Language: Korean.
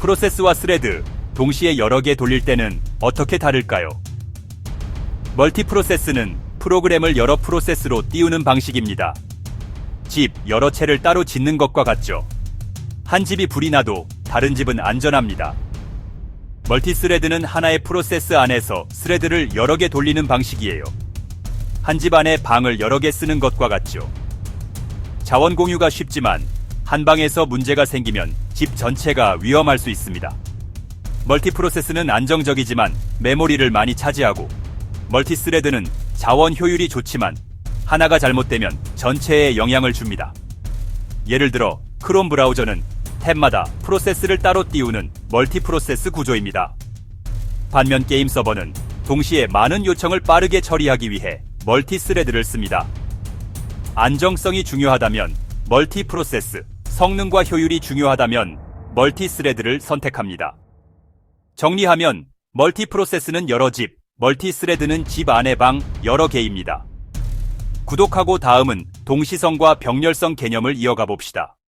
프로세스와 스레드 동시에 여러 개 돌릴 때는 어떻게 다를까요? 멀티 프로세스는 프로그램을 여러 프로세스로 띄우는 방식입니다. 집 여러 채를 따로 짓는 것과 같죠. 한 집이 불이 나도 다른 집은 안전합니다. 멀티 스레드는 하나의 프로세스 안에서 스레드를 여러 개 돌리는 방식이에요. 한 집 안에 방을 여러 개 쓰는 것과 같죠. 자원 공유가 쉽지만 한 방에서 문제가 생기면 집 전체가 위험할 수 있습니다. 멀티 프로세스는 안정적이지만 메모리를 많이 차지하고 멀티 스레드는 자원 효율이 좋지만 하나가 잘못되면 전체에 영향을 줍니다. 예를 들어 크롬 브라우저는 탭마다 프로세스를 따로 띄우는 멀티 프로세스 구조입니다. 반면 게임 서버는 동시에 많은 요청을 빠르게 처리하기 위해 멀티 스레드를 씁니다. 안정성이 중요하다면 멀티 프로세스, 성능과 효율이 중요하다면 멀티 스레드를 선택합니다. 정리하면 멀티 프로세스는 여러 집, 멀티 스레드는 집 안의 방 여러 개입니다. 구독하고 다음은 동시성과 병렬성 개념을 이어가 봅시다.